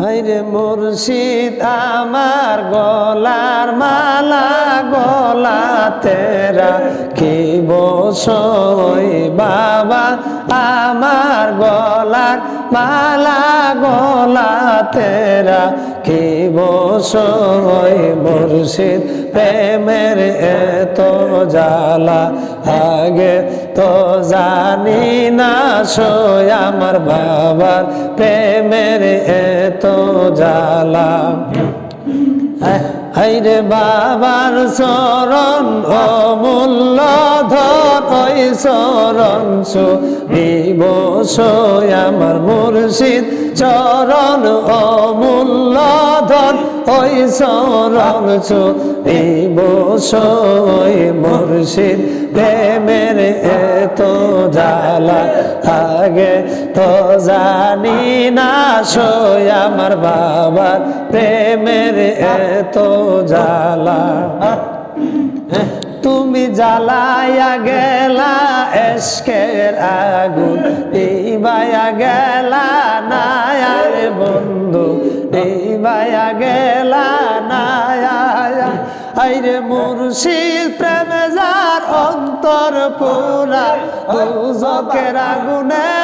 হাইরে মুর্শিদ, আমার গলার মালা গলা তেরা কি বসই বাবা। আমার গলার মালা গলা তেরা কি বসই মুর্শিদ, প্রেমের এত জালা আগে তো জানি না সই আমার বাবার প্রেমের এত জালা হাইরে বাবার চরণ অমূল্য। চরণ সুবিবস আমার মুর্শিদ। চরণ অমূল্য ধন ওই চরণ সুবিবস মুর্শিদ। প্রেমের এত জালা আগে তো জানি না সই আমার বাবার। প্রেমের এত জালা তুমি জ্বালাইয়া গেলা, এসকের আগুন বায়া গেলা, নায়ার বন্ধু বায়া গেলা নায়া আইরে মুর্শিদ প্রেমে যার অন্তর পুরা, দুজকের আগুনে জ্বলবে না